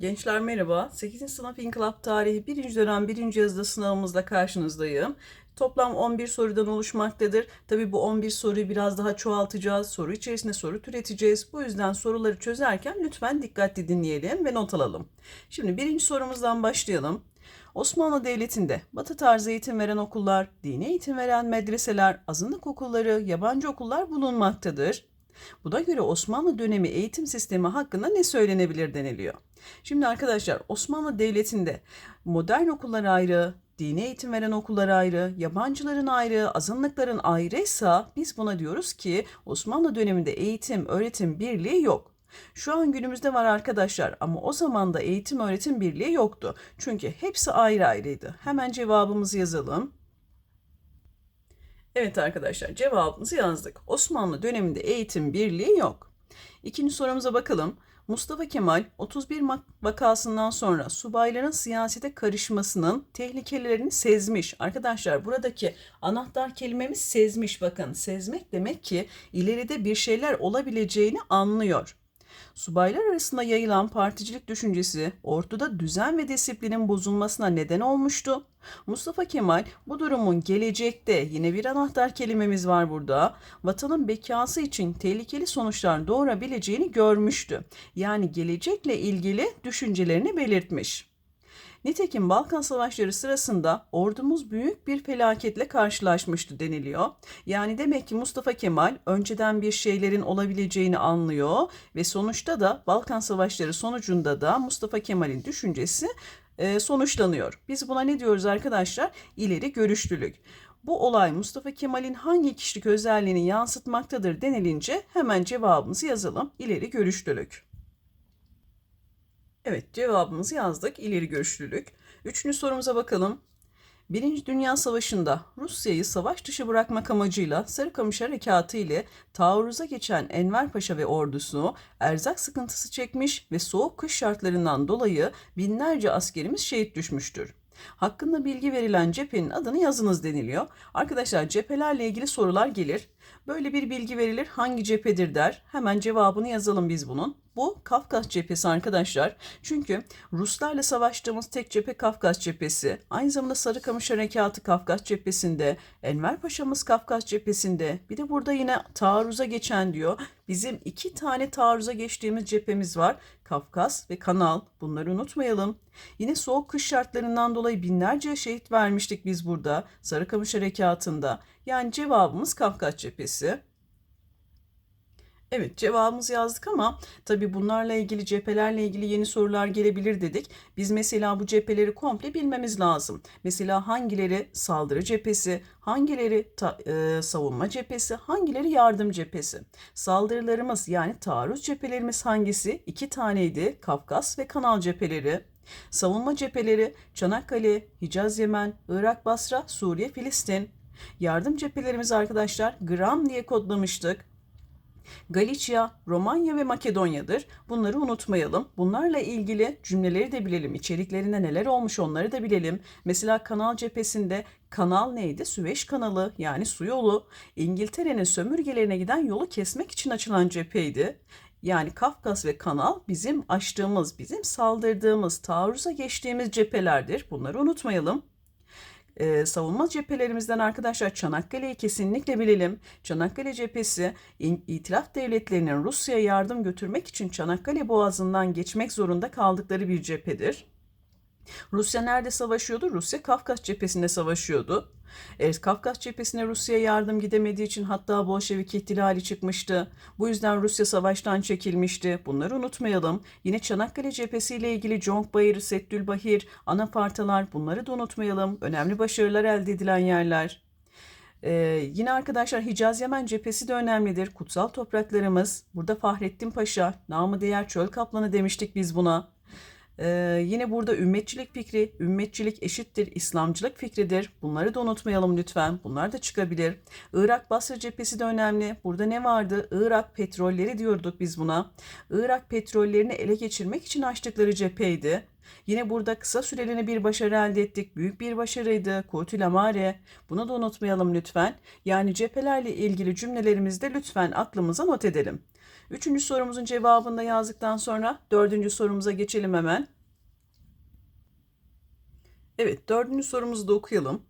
Gençler merhaba. 8. sınıf İnkılap Tarihi 1. dönem 1. yazıda sınavımızla karşınızdayım. Toplam 11 sorudan oluşmaktadır. Tabi bu 11 soruyu biraz daha çoğaltacağız. Soru içerisinde soru türeteceğiz. Bu yüzden soruları çözerken lütfen dikkatli dinleyelim ve not alalım. Şimdi birinci sorumuzdan başlayalım. Osmanlı Devleti'nde batı tarzı eğitim veren okullar, dini eğitim veren medreseler, azınlık okulları, yabancı okullar bulunmaktadır. Buna göre Osmanlı dönemi eğitim sistemi hakkında ne söylenebilir deniliyor. Şimdi arkadaşlar Osmanlı Devleti'nde modern okullar ayrı, dini eğitim veren okullar ayrı, yabancıların ayrı, azınlıkların ayrıysa biz buna diyoruz ki Osmanlı döneminde eğitim, öğretim birliği yok. Şu an günümüzde var arkadaşlar ama o zaman da eğitim öğretim birliği yoktu. Çünkü hepsi ayrı ayrıydı. Hemen cevabımızı yazalım. Evet arkadaşlar cevabımızı yazdık. Osmanlı döneminde eğitim birliği yok. İkinci sorumuza bakalım. Mustafa Kemal 31 vakasından sonra subayların siyasete karışmasının tehlikelerini sezmiş. Arkadaşlar buradaki anahtar kelimemiz sezmiş bakın. Sezmek demek ki ileride bir şeyler olabileceğini anlıyor. Subaylar arasında yayılan particilik düşüncesi orduda düzen ve disiplinin bozulmasına neden olmuştu. Mustafa Kemal bu durumun gelecekte yine bir anahtar kelimemiz var burada. Vatanın bekası için tehlikeli sonuçlar doğurabileceğini görmüştü. Yani gelecekle ilgili düşüncelerini belirtmiş. Nitekim Balkan Savaşları sırasında ordumuz büyük bir felaketle karşılaşmıştı deniliyor. Yani demek ki Mustafa Kemal önceden bir şeylerin olabileceğini anlıyor ve sonuçta da Balkan Savaşları sonucunda da Mustafa Kemal'in düşüncesi e, sonuçlanıyor. Biz buna ne diyoruz arkadaşlar? İleri görüşlülük. Bu olay Mustafa Kemal'in hangi kişilik özelliğini yansıtmaktadır denilince hemen cevabımızı yazalım. İleri görüşlülük. Evet cevabımızı yazdık. İleri görüşlülük. Üçüncü sorumuza bakalım. Birinci Dünya Savaşı'nda Rusya'yı savaş dışı bırakmak amacıyla Sarıkamış Harekatı ile taarruza geçen Enver Paşa ve ordusu erzak sıkıntısı çekmiş ve soğuk kış şartlarından dolayı binlerce askerimiz şehit düşmüştür. Hakkında bilgi verilen cephenin adını yazınız deniliyor. Arkadaşlar cephelerle ilgili sorular gelir. Böyle bir bilgi verilir hangi cephedir der. Hemen cevabını yazalım biz bunun. Bu Kafkas cephesi arkadaşlar. Çünkü Ruslarla savaştığımız tek cephe Kafkas cephesi. Aynı zamanda Sarıkamış Harekatı Kafkas cephesinde. Enver Paşa'mız Kafkas cephesinde. Bir de burada yine taarruza geçen diyor. Bizim iki tane taarruza geçtiğimiz cephemiz var. Kafkas ve Kanal. Bunları unutmayalım. Yine soğuk kış şartlarından dolayı binlerce şehit vermiştik biz burada. Sarıkamış Harekatı'nda. Yani cevabımız Kafkas cephesi. Evet cevabımızı yazdık ama tabi bunlarla ilgili cephelerle ilgili yeni sorular gelebilir dedik. Biz mesela bu cepheleri komple bilmemiz lazım. Mesela hangileri saldırı cephesi, hangileri ta, e, savunma cephesi, hangileri yardım cephesi. Saldırılarımız yani taarruz cephelerimiz hangisi? İki taneydi Kafkas ve Kanal cepheleri. Savunma cepheleri Çanakkale, Hicaz Yemen, Irak Basra, Suriye Filistin. Yardım cephelerimiz arkadaşlar Gram diye kodlamıştık. Galicia, Romanya ve Makedonya'dır. Bunları unutmayalım. Bunlarla ilgili cümleleri de bilelim. İçeriklerinde neler olmuş onları da bilelim. Mesela kanal cephesinde kanal neydi? Süveyş kanalı yani su yolu. İngiltere'nin sömürgelerine giden yolu kesmek için açılan cepheydi. Yani Kafkas ve Kanal bizim açtığımız, bizim saldırdığımız, taarruza geçtiğimiz cephelerdir. Bunları unutmayalım. Ee, savunma cephelerimizden arkadaşlar Çanakkale'yi kesinlikle bilelim. Çanakkale cephesi İtilaf devletlerinin Rusya'ya yardım götürmek için Çanakkale Boğazı'ndan geçmek zorunda kaldıkları bir cephedir. Rusya nerede savaşıyordu? Rusya Kafkas cephesinde savaşıyordu. Evet, Kafkas cephesine Rusya yardım gidemediği için hatta Bolşevik ihtilali çıkmıştı. Bu yüzden Rusya savaştan çekilmişti. Bunları unutmayalım. Yine Çanakkale cephesiyle ilgili Conk Settülbahir, Anafartalar bunları da unutmayalım. Önemli başarılar elde edilen yerler. Ee, yine arkadaşlar Hicaz Yemen cephesi de önemlidir. Kutsal topraklarımız. Burada Fahrettin Paşa, namı değer çöl kaplanı demiştik biz buna. Ee, yine burada ümmetçilik fikri, ümmetçilik eşittir İslamcılık fikridir. Bunları da unutmayalım lütfen. Bunlar da çıkabilir. Irak Basra cephesi de önemli. Burada ne vardı? Irak petrolleri diyorduk biz buna. Irak petrollerini ele geçirmek için açtıkları cepheydi. Yine burada kısa süreliğine bir başarı elde ettik. Büyük bir başarıydı. Kurtul Amare. Bunu da unutmayalım lütfen. Yani cephelerle ilgili cümlelerimizde lütfen aklımıza not edelim. Üçüncü sorumuzun cevabını da yazdıktan sonra dördüncü sorumuza geçelim hemen. Evet, dördüncü sorumuzu da okuyalım.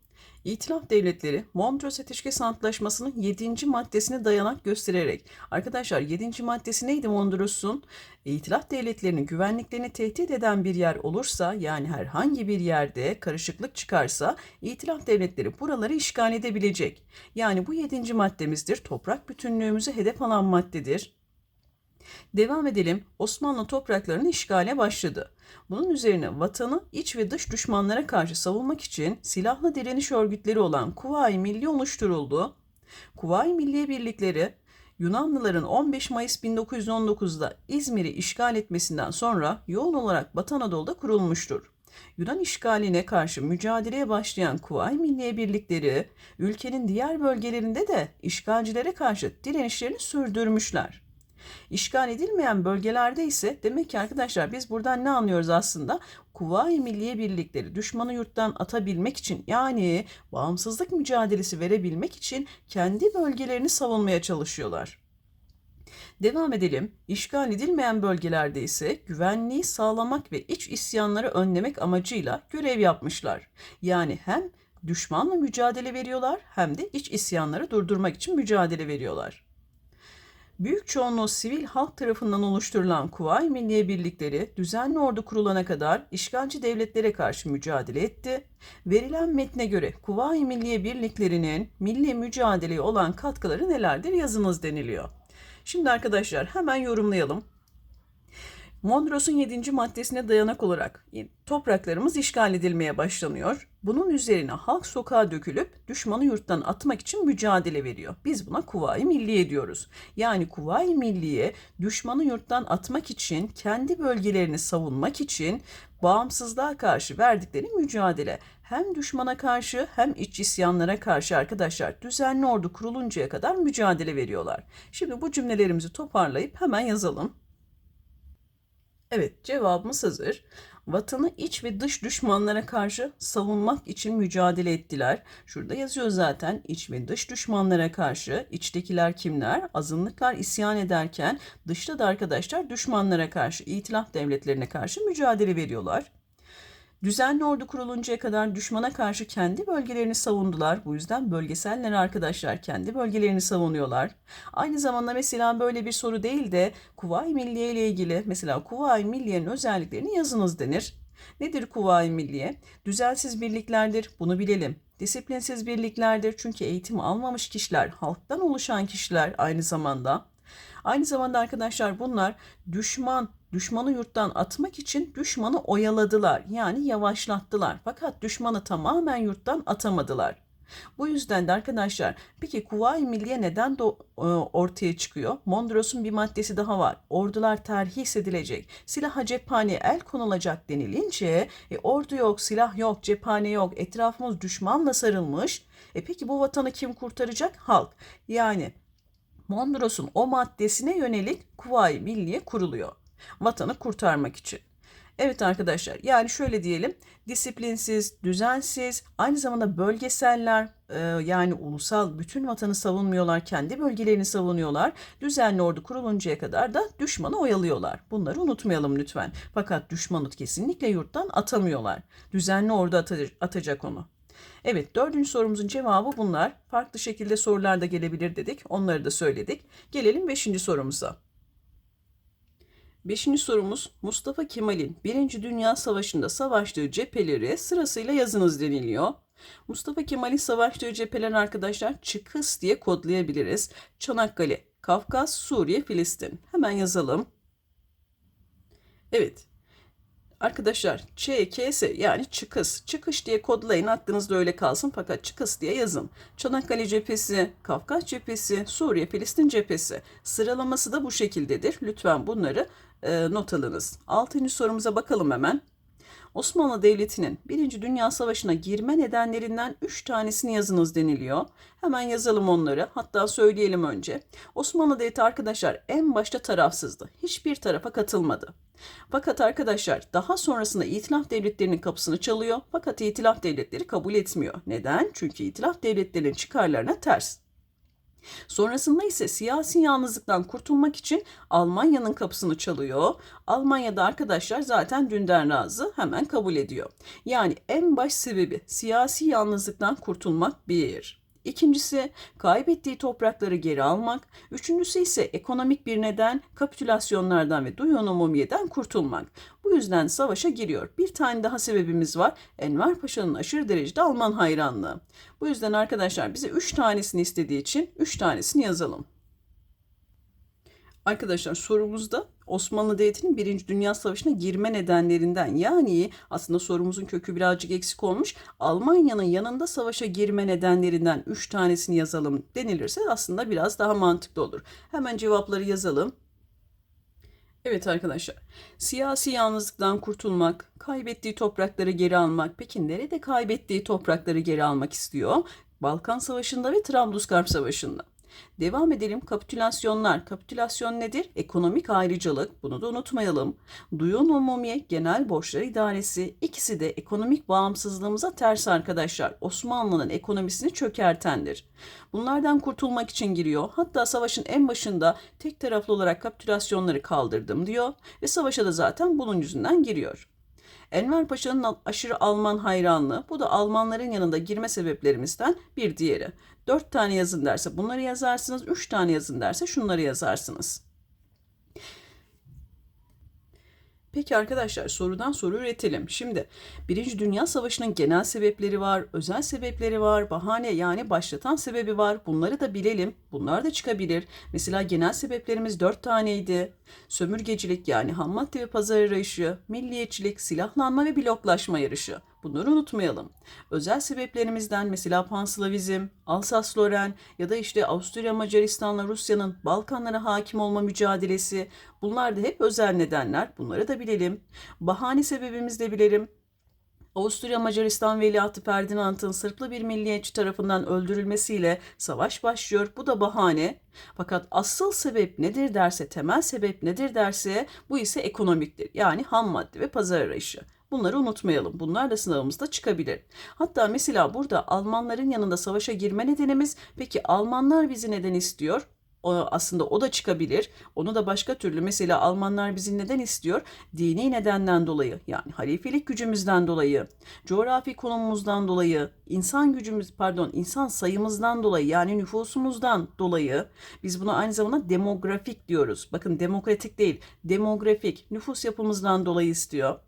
İtilaf devletleri Mondros Ateşkes Antlaşması'nın 7. maddesine dayanak göstererek arkadaşlar 7. maddesi neydi Mondros'un? İtilaf devletlerinin güvenliklerini tehdit eden bir yer olursa yani herhangi bir yerde karışıklık çıkarsa İtilaf devletleri buraları işgal edebilecek. Yani bu 7. maddemizdir. Toprak bütünlüğümüzü hedef alan maddedir. Devam edelim. Osmanlı topraklarını işgale başladı. Bunun üzerine vatanı iç ve dış düşmanlara karşı savunmak için silahlı direniş örgütleri olan Kuvayi Milli oluşturuldu. Kuvayi Milliye Birlikleri Yunanlıların 15 Mayıs 1919'da İzmir'i işgal etmesinden sonra yoğun olarak Batı Anadolu'da kurulmuştur. Yunan işgaline karşı mücadeleye başlayan Kuvayi Milliye Birlikleri ülkenin diğer bölgelerinde de işgalcilere karşı direnişlerini sürdürmüşler. İşgal edilmeyen bölgelerde ise demek ki arkadaşlar biz buradan ne anlıyoruz aslında? Kuvayi Milliye Birlikleri düşmanı yurttan atabilmek için yani bağımsızlık mücadelesi verebilmek için kendi bölgelerini savunmaya çalışıyorlar. Devam edelim. İşgal edilmeyen bölgelerde ise güvenliği sağlamak ve iç isyanları önlemek amacıyla görev yapmışlar. Yani hem düşmanla mücadele veriyorlar hem de iç isyanları durdurmak için mücadele veriyorlar. Büyük çoğunluğu sivil halk tarafından oluşturulan Kuvayi Milliye Birlikleri düzenli ordu kurulana kadar işgalci devletlere karşı mücadele etti. Verilen metne göre Kuvayi Milliye Birliklerinin milli mücadeleye olan katkıları nelerdir yazınız deniliyor. Şimdi arkadaşlar hemen yorumlayalım. Mondros'un 7. maddesine dayanak olarak topraklarımız işgal edilmeye başlanıyor. Bunun üzerine halk sokağa dökülüp düşmanı yurttan atmak için mücadele veriyor. Biz buna Kuvayi Milliye diyoruz. Yani Kuvayi Milliye düşmanı yurttan atmak için kendi bölgelerini savunmak için bağımsızlığa karşı verdikleri mücadele hem düşmana karşı hem iç isyanlara karşı arkadaşlar düzenli ordu kuruluncaya kadar mücadele veriyorlar. Şimdi bu cümlelerimizi toparlayıp hemen yazalım. Evet cevabımız hazır. Vatanı iç ve dış düşmanlara karşı savunmak için mücadele ettiler. Şurada yazıyor zaten iç ve dış düşmanlara karşı. İçtekiler kimler? Azınlıklar isyan ederken dışta da arkadaşlar düşmanlara karşı, itilaf devletlerine karşı mücadele veriyorlar. Düzenli ordu kuruluncaya kadar düşmana karşı kendi bölgelerini savundular. Bu yüzden bölgeseller arkadaşlar kendi bölgelerini savunuyorlar. Aynı zamanda mesela böyle bir soru değil de Kuvayi Milliye ile ilgili mesela Kuvayi Milliye'nin özelliklerini yazınız denir. Nedir Kuvayi Milliye? Düzensiz birliklerdir. Bunu bilelim. Disiplinsiz birliklerdir. Çünkü eğitim almamış kişiler, halktan oluşan kişiler aynı zamanda. Aynı zamanda arkadaşlar bunlar düşman, düşmanı yurttan atmak için düşmanı oyaladılar. Yani yavaşlattılar. Fakat düşmanı tamamen yurttan atamadılar. Bu yüzden de arkadaşlar peki Kuvayi Milliye neden de ortaya çıkıyor? Mondros'un bir maddesi daha var. Ordular terhis edilecek. Silaha cephane el konulacak denilince e, ordu yok, silah yok, cephane yok. Etrafımız düşmanla sarılmış. E peki bu vatanı kim kurtaracak? Halk. Yani Mondros'un o maddesine yönelik Kuvayi Milliye kuruluyor. Vatanı kurtarmak için. Evet arkadaşlar yani şöyle diyelim disiplinsiz, düzensiz, aynı zamanda bölgeseller e, yani ulusal bütün vatanı savunmuyorlar, kendi bölgelerini savunuyorlar. Düzenli ordu kuruluncaya kadar da düşmanı oyalıyorlar. Bunları unutmayalım lütfen. Fakat düşmanı kesinlikle yurttan atamıyorlar. Düzenli ordu atacak onu. Evet dördüncü sorumuzun cevabı bunlar. Farklı şekilde sorular da gelebilir dedik. Onları da söyledik. Gelelim beşinci sorumuza. Beşinci sorumuz Mustafa Kemal'in Birinci Dünya Savaşı'nda savaştığı cepheleri sırasıyla yazınız deniliyor. Mustafa Kemal'in savaştığı cepheler arkadaşlar Çıkıs diye kodlayabiliriz. Çanakkale, Kafkas, Suriye, Filistin. Hemen yazalım. Evet Arkadaşlar ÇKS yani çıkış. Çıkış diye kodlayın aklınızda öyle kalsın fakat çıkış diye yazın. Çanakkale cephesi, Kafkas cephesi, Suriye, Filistin cephesi. Sıralaması da bu şekildedir. Lütfen bunları e, not alınız. Altıncı sorumuza bakalım hemen. Osmanlı Devleti'nin Birinci Dünya Savaşı'na girme nedenlerinden 3 tanesini yazınız deniliyor. Hemen yazalım onları. Hatta söyleyelim önce. Osmanlı Devleti arkadaşlar en başta tarafsızdı. Hiçbir tarafa katılmadı. Fakat arkadaşlar daha sonrasında itilaf devletlerinin kapısını çalıyor. Fakat itilaf devletleri kabul etmiyor. Neden? Çünkü itilaf devletlerinin çıkarlarına ters. Sonrasında ise siyasi yalnızlıktan kurtulmak için Almanya'nın kapısını çalıyor. Almanya'da arkadaşlar zaten dünden razı hemen kabul ediyor. Yani en baş sebebi siyasi yalnızlıktan kurtulmak bir. İkincisi kaybettiği toprakları geri almak. Üçüncüsü ise ekonomik bir neden kapitülasyonlardan ve duyonomomiyeden kurtulmak. Bu yüzden savaşa giriyor. Bir tane daha sebebimiz var. Enver Paşa'nın aşırı derecede Alman hayranlığı. Bu yüzden arkadaşlar bize üç tanesini istediği için üç tanesini yazalım. Arkadaşlar sorumuzda Osmanlı Devleti'nin Birinci Dünya Savaşı'na girme nedenlerinden yani aslında sorumuzun kökü birazcık eksik olmuş. Almanya'nın yanında savaşa girme nedenlerinden 3 tanesini yazalım denilirse aslında biraz daha mantıklı olur. Hemen cevapları yazalım. Evet arkadaşlar, siyasi yalnızlıktan kurtulmak, kaybettiği toprakları geri almak. Peki nerede kaybettiği toprakları geri almak istiyor? Balkan Savaşı'nda ve Trablusgarp Savaşı'nda. Devam edelim. Kapitülasyonlar. Kapitülasyon nedir? Ekonomik ayrıcalık. Bunu da unutmayalım. Duyon umumiye genel borçlar idaresi. İkisi de ekonomik bağımsızlığımıza ters arkadaşlar. Osmanlı'nın ekonomisini çökertendir. Bunlardan kurtulmak için giriyor. Hatta savaşın en başında tek taraflı olarak kapitülasyonları kaldırdım diyor. Ve savaşa da zaten bunun yüzünden giriyor. Enver Paşa'nın aşırı Alman hayranlığı bu da Almanların yanında girme sebeplerimizden bir diğeri. Dört tane yazın derse bunları yazarsınız, üç tane yazın derse şunları yazarsınız. Peki arkadaşlar sorudan soru üretelim. Şimdi Birinci Dünya Savaşı'nın genel sebepleri var, özel sebepleri var, bahane yani başlatan sebebi var. Bunları da bilelim. Bunlar da çıkabilir. Mesela genel sebeplerimiz dört taneydi. Sömürgecilik yani ham madde ve pazar arayışı, milliyetçilik, silahlanma ve bloklaşma yarışı. Bunları unutmayalım. Özel sebeplerimizden mesela Panslavizm, Alsas-Loren ya da işte Avusturya Macaristan'la Rusya'nın Balkanlara hakim olma mücadelesi bunlar da hep özel nedenler. Bunları da bilelim. Bahane sebebimiz de bilelim. Avusturya Macaristan Veliahtı Ferdinand'ın Sırplı bir milliyetçi tarafından öldürülmesiyle savaş başlıyor. Bu da bahane. Fakat asıl sebep nedir derse, temel sebep nedir derse bu ise ekonomiktir. Yani ham madde ve pazar arayışı. Bunları unutmayalım. Bunlar da sınavımızda çıkabilir. Hatta mesela burada Almanların yanında savaşa girme nedenimiz peki Almanlar bizi neden istiyor? O, aslında o da çıkabilir. Onu da başka türlü mesela Almanlar bizi neden istiyor? Dini nedenden dolayı yani halifelik gücümüzden dolayı, coğrafi konumumuzdan dolayı, insan gücümüz pardon insan sayımızdan dolayı yani nüfusumuzdan dolayı biz buna aynı zamanda demografik diyoruz. Bakın demokratik değil demografik nüfus yapımızdan dolayı istiyor.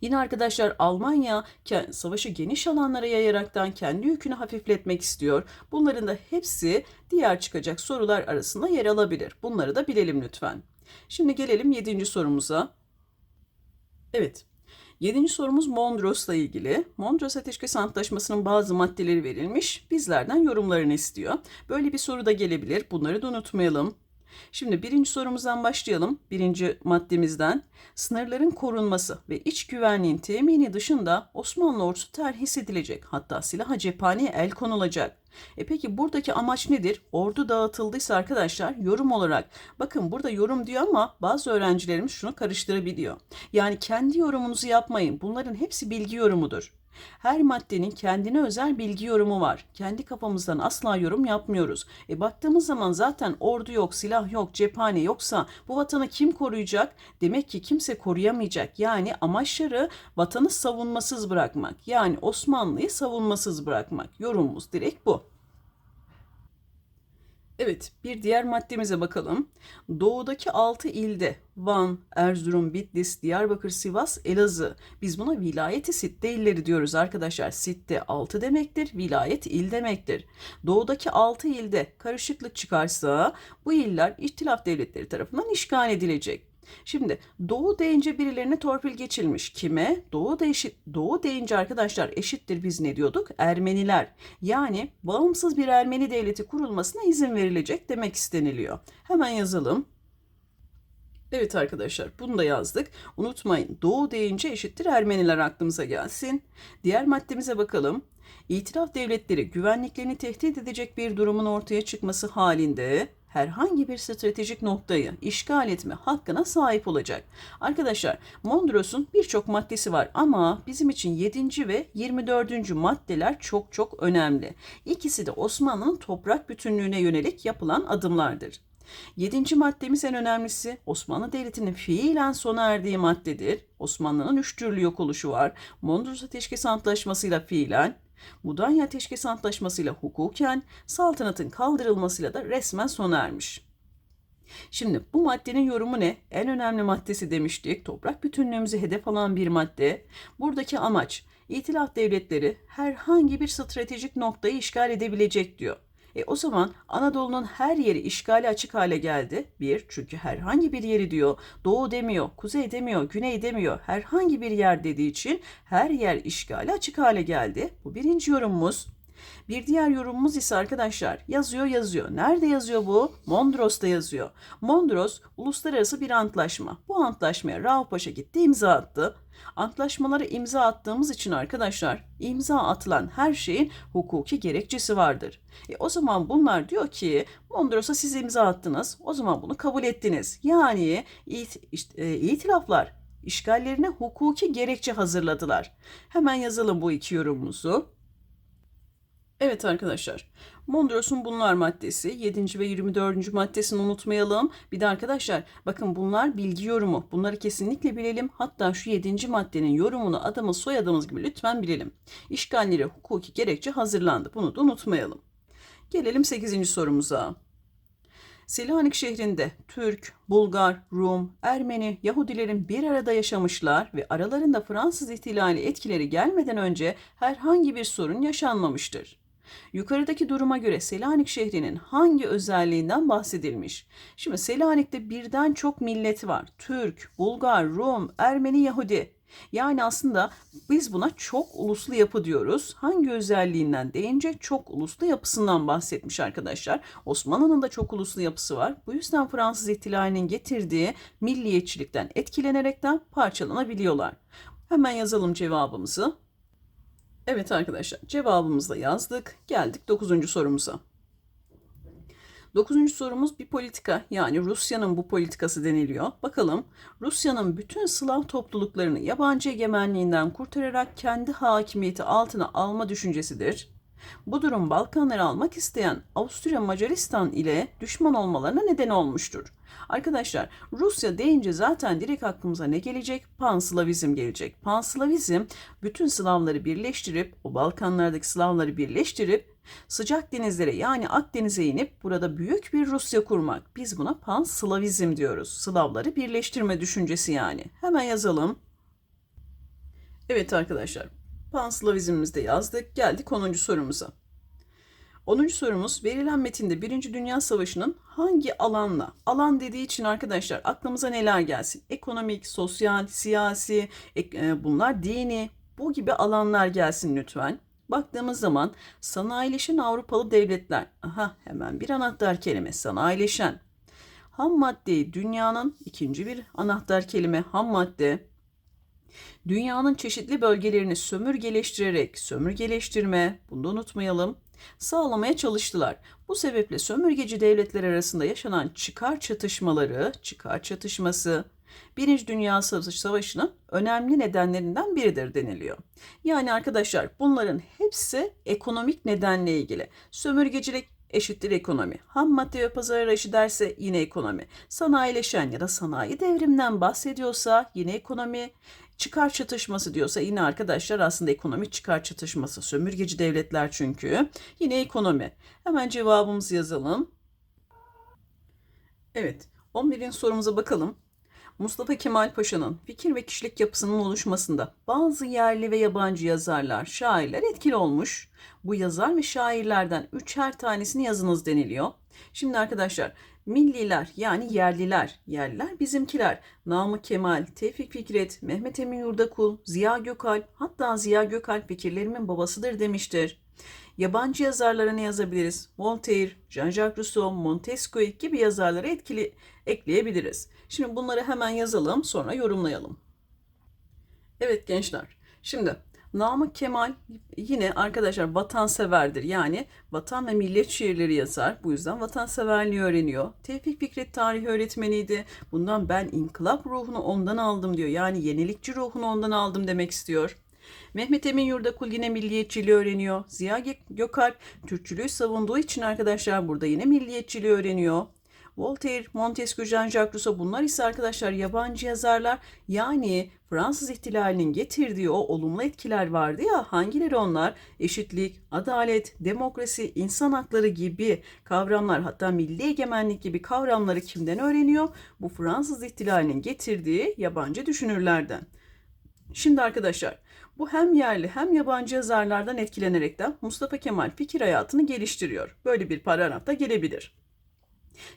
Yine arkadaşlar Almanya savaşı geniş alanlara yayaraktan kendi yükünü hafifletmek istiyor. Bunların da hepsi diğer çıkacak sorular arasında yer alabilir. Bunları da bilelim lütfen. Şimdi gelelim 7. sorumuza. Evet. Yedinci sorumuz Mondros'la ilgili. Mondros Ateşkes Antlaşması'nın bazı maddeleri verilmiş. Bizlerden yorumlarını istiyor. Böyle bir soru da gelebilir. Bunları da unutmayalım. Şimdi birinci sorumuzdan başlayalım. Birinci maddemizden. Sınırların korunması ve iç güvenliğin temini dışında Osmanlı ordusu terhis edilecek. Hatta silah cephaneye el konulacak. E peki buradaki amaç nedir? Ordu dağıtıldıysa arkadaşlar yorum olarak bakın burada yorum diyor ama bazı öğrencilerimiz şunu karıştırabiliyor. Yani kendi yorumunuzu yapmayın. Bunların hepsi bilgi yorumudur. Her maddenin kendine özel bilgi yorumu var. Kendi kafamızdan asla yorum yapmıyoruz. E baktığımız zaman zaten ordu yok, silah yok, cephane yoksa bu vatanı kim koruyacak? Demek ki kimse koruyamayacak. Yani amaçları vatanı savunmasız bırakmak. Yani Osmanlı'yı savunmasız bırakmak. Yorumumuz direkt bu. Evet, bir diğer maddemize bakalım. Doğudaki 6 ilde Van, Erzurum, Bitlis, Diyarbakır, Sivas, Elazığ. Biz buna vilayeti sitte illeri diyoruz arkadaşlar. Sitte 6 demektir, vilayet il demektir. Doğudaki 6 ilde karışıklık çıkarsa bu iller ihtilaf devletleri tarafından işgal edilecek. Şimdi doğu deyince birilerine torpil geçilmiş. Kime? Doğu, de eşit, doğu deyince arkadaşlar eşittir biz ne diyorduk? Ermeniler. Yani bağımsız bir Ermeni devleti kurulmasına izin verilecek demek isteniliyor. Hemen yazalım. Evet arkadaşlar bunu da yazdık. Unutmayın Doğu deyince eşittir Ermeniler aklımıza gelsin. Diğer maddemize bakalım. İtiraf devletleri güvenliklerini tehdit edecek bir durumun ortaya çıkması halinde herhangi bir stratejik noktayı işgal etme hakkına sahip olacak. Arkadaşlar Mondros'un birçok maddesi var ama bizim için 7. ve 24. maddeler çok çok önemli. İkisi de Osmanlı'nın toprak bütünlüğüne yönelik yapılan adımlardır. Yedinci maddemiz en önemlisi Osmanlı Devleti'nin fiilen sona erdiği maddedir. Osmanlı'nın üç türlü yok oluşu var. Mondros Ateşkes Antlaşması'yla fiilen, Mudanya Ateşkes Antlaşması'yla hukuken, saltanatın kaldırılmasıyla da resmen sona ermiş. Şimdi bu maddenin yorumu ne? En önemli maddesi demiştik. Toprak bütünlüğümüzü hedef alan bir madde. Buradaki amaç İtilaf devletleri herhangi bir stratejik noktayı işgal edebilecek diyor. E o zaman Anadolu'nun her yeri işgali açık hale geldi. Bir, çünkü herhangi bir yeri diyor. Doğu demiyor, kuzey demiyor, güney demiyor. Herhangi bir yer dediği için her yer işgali açık hale geldi. Bu birinci yorumumuz. Bir diğer yorumumuz ise arkadaşlar yazıyor yazıyor. Nerede yazıyor bu? Mondros'ta yazıyor. Mondros uluslararası bir antlaşma. Bu antlaşmaya Rauf Paşa gitti imza attı. Antlaşmalara imza attığımız için arkadaşlar imza atılan her şeyin hukuki gerekçesi vardır. E, o zaman bunlar diyor ki Mondros'a siz imza attınız. O zaman bunu kabul ettiniz. Yani it, işte, e, itilaflar işgallerine hukuki gerekçe hazırladılar. Hemen yazalım bu iki yorumumuzu. Evet arkadaşlar. Mondros'un bunlar maddesi 7. ve 24. maddesini unutmayalım. Bir de arkadaşlar bakın bunlar bilgi yorumu. Bunları kesinlikle bilelim. Hatta şu 7. maddenin yorumunu adımız soyadımız gibi lütfen bilelim. İşgalleri hukuki gerekçe hazırlandı. Bunu da unutmayalım. Gelelim 8. sorumuza. Selanik şehrinde Türk, Bulgar, Rum, Ermeni, Yahudilerin bir arada yaşamışlar ve aralarında Fransız ihtilali etkileri gelmeden önce herhangi bir sorun yaşanmamıştır. Yukarıdaki duruma göre Selanik şehrinin hangi özelliğinden bahsedilmiş? Şimdi Selanik'te birden çok millet var. Türk, Bulgar, Rum, Ermeni, Yahudi. Yani aslında biz buna çok uluslu yapı diyoruz. Hangi özelliğinden deyince çok uluslu yapısından bahsetmiş arkadaşlar. Osmanlı'nın da çok uluslu yapısı var. Bu yüzden Fransız ihtilalinin getirdiği milliyetçilikten etkilenerekten parçalanabiliyorlar. Hemen yazalım cevabımızı. Evet arkadaşlar cevabımızı da yazdık. Geldik 9. sorumuza. 9. sorumuz bir politika yani Rusya'nın bu politikası deniliyor. Bakalım Rusya'nın bütün Slav topluluklarını yabancı egemenliğinden kurtararak kendi hakimiyeti altına alma düşüncesidir. Bu durum Balkanları almak isteyen Avusturya Macaristan ile düşman olmalarına neden olmuştur. Arkadaşlar Rusya deyince zaten direkt aklımıza ne gelecek? Panslavizm gelecek. Panslavizm bütün Slavları birleştirip o Balkanlardaki Slavları birleştirip sıcak denizlere yani Akdeniz'e inip burada büyük bir Rusya kurmak. Biz buna Panslavizm diyoruz. Slavları birleştirme düşüncesi yani. Hemen yazalım. Evet arkadaşlar Panslavizmimizde yazdık. Geldik 10. sorumuza. 10. sorumuz verilen metinde 1. Dünya Savaşı'nın hangi alanla, alan dediği için arkadaşlar aklımıza neler gelsin? Ekonomik, sosyal, siyasi, e, bunlar dini, bu gibi alanlar gelsin lütfen. Baktığımız zaman sanayileşen Avrupalı devletler, aha hemen bir anahtar kelime sanayileşen. Ham maddeyi dünyanın ikinci bir anahtar kelime ham madde Dünyanın çeşitli bölgelerini sömürgeleştirerek sömürgeleştirme, bunu da unutmayalım, sağlamaya çalıştılar. Bu sebeple sömürgeci devletler arasında yaşanan çıkar çatışmaları, çıkar çatışması, Birinci Dünya Savaşı'nın önemli nedenlerinden biridir deniliyor. Yani arkadaşlar bunların hepsi ekonomik nedenle ilgili. Sömürgecilik eşittir ekonomi. Ham madde ve pazar arayışı derse yine ekonomi. Sanayileşen ya da sanayi devrimden bahsediyorsa yine ekonomi. Çıkar çatışması diyorsa yine arkadaşlar aslında ekonomik çıkar çatışması. Sömürgeci devletler çünkü. Yine ekonomi. Hemen cevabımızı yazalım. Evet 11. sorumuza bakalım. Mustafa Kemal Paşa'nın fikir ve kişilik yapısının oluşmasında bazı yerli ve yabancı yazarlar, şairler etkili olmuş. Bu yazar ve şairlerden üçer tanesini yazınız deniliyor. Şimdi arkadaşlar milliler yani yerliler, yerliler bizimkiler. Namık Kemal, Tevfik Fikret, Mehmet Emin Yurdakul, Ziya Gökalp hatta Ziya Gökalp fikirlerimin babasıdır demiştir. Yabancı yazarlara ne yazabiliriz? Voltaire, Jean-Jacques Rousseau, Montesquieu gibi yazarları etkili ekleyebiliriz. Şimdi bunları hemen yazalım sonra yorumlayalım. Evet gençler. Şimdi Namık Kemal yine arkadaşlar vatanseverdir. Yani vatan ve millet şiirleri yazar. Bu yüzden vatanseverliği öğreniyor. Tevfik Fikret tarih öğretmeniydi. Bundan ben inkılap ruhunu ondan aldım diyor. Yani yenilikçi ruhunu ondan aldım demek istiyor. Mehmet Emin Yurdakul yine milliyetçiliği öğreniyor. Ziya Gökalp Türkçülüğü savunduğu için arkadaşlar burada yine milliyetçiliği öğreniyor. Voltaire, Montesquieu, Jean-Jacques Rousseau bunlar ise arkadaşlar yabancı yazarlar. Yani Fransız ihtilalinin getirdiği o olumlu etkiler vardı ya hangileri onlar? Eşitlik, adalet, demokrasi, insan hakları gibi kavramlar hatta milli egemenlik gibi kavramları kimden öğreniyor? Bu Fransız ihtilalinin getirdiği yabancı düşünürlerden. Şimdi arkadaşlar bu hem yerli hem yabancı yazarlardan etkilenerekten Mustafa Kemal fikir hayatını geliştiriyor. Böyle bir paragrafta gelebilir.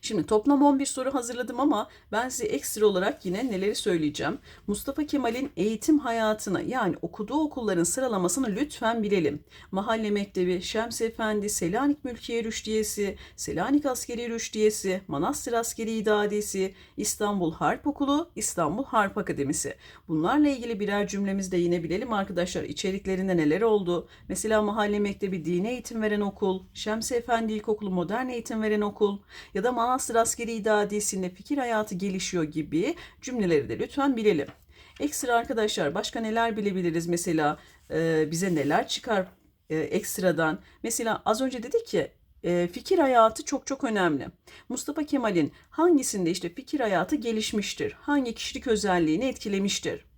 Şimdi toplam 11 soru hazırladım ama ben size ekstra olarak yine neleri söyleyeceğim. Mustafa Kemal'in eğitim hayatını yani okuduğu okulların sıralamasını lütfen bilelim. Mahalle Mektebi, Şems Efendi, Selanik Mülkiye Rüştiyesi, Selanik Askeri Rüştiyesi, Manastır Askeri İdadesi, İstanbul Harp Okulu, İstanbul Harp Akademisi. Bunlarla ilgili birer cümlemiz de yine bilelim arkadaşlar. İçeriklerinde neler oldu? Mesela Mahalle Mektebi dini eğitim veren okul, Şems Efendi İlkokulu modern eğitim veren okul ya da Manastır Askeri İdadesi'nde fikir hayatı gelişiyor gibi cümleleri de lütfen bilelim. Ekstra arkadaşlar başka neler bilebiliriz mesela e, bize neler çıkar e, ekstradan. Mesela az önce dedik ki e, fikir hayatı çok çok önemli. Mustafa Kemal'in hangisinde işte fikir hayatı gelişmiştir? Hangi kişilik özelliğini etkilemiştir?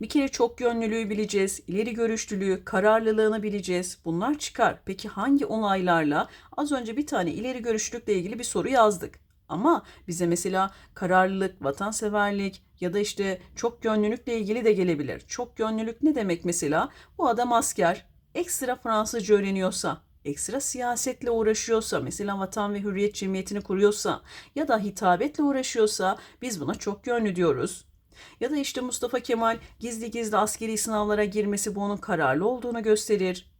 Bir kere çok yönlülüğü bileceğiz, ileri görüşlülüğü, kararlılığını bileceğiz. Bunlar çıkar. Peki hangi olaylarla? Az önce bir tane ileri görüşlülükle ilgili bir soru yazdık. Ama bize mesela kararlılık, vatanseverlik ya da işte çok yönlülükle ilgili de gelebilir. Çok yönlülük ne demek mesela? Bu adam asker, ekstra Fransızca öğreniyorsa, ekstra siyasetle uğraşıyorsa, mesela Vatan ve Hürriyet Cemiyeti'ni kuruyorsa ya da hitabetle uğraşıyorsa biz buna çok yönlü diyoruz. Ya da işte Mustafa Kemal gizli gizli askeri sınavlara girmesi bu onun kararlı olduğunu gösterir.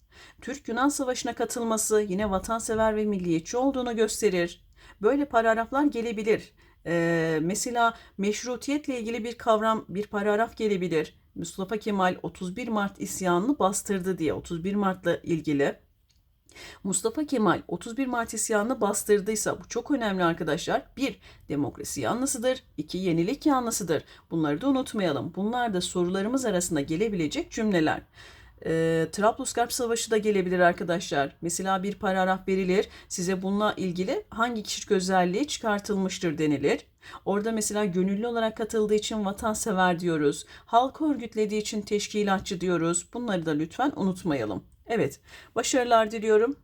Türk-Yunan Savaşı'na katılması yine vatansever ve milliyetçi olduğunu gösterir. Böyle paragraflar gelebilir. Ee, mesela meşrutiyetle ilgili bir kavram, bir paragraf gelebilir. Mustafa Kemal 31 Mart isyanını bastırdı diye 31 Mart'la ilgili. Mustafa Kemal 31 Mart isyanını bastırdıysa bu çok önemli arkadaşlar. Bir, demokrasi yanlısıdır. İki, yenilik yanlısıdır. Bunları da unutmayalım. Bunlar da sorularımız arasında gelebilecek cümleler. E, Trablusgarp Savaşı da gelebilir arkadaşlar. Mesela bir paragraf verilir. Size bununla ilgili hangi kişilik özelliği çıkartılmıştır denilir. Orada mesela gönüllü olarak katıldığı için vatansever diyoruz. Halkı örgütlediği için teşkilatçı diyoruz. Bunları da lütfen unutmayalım. Evet, başarılar diliyorum.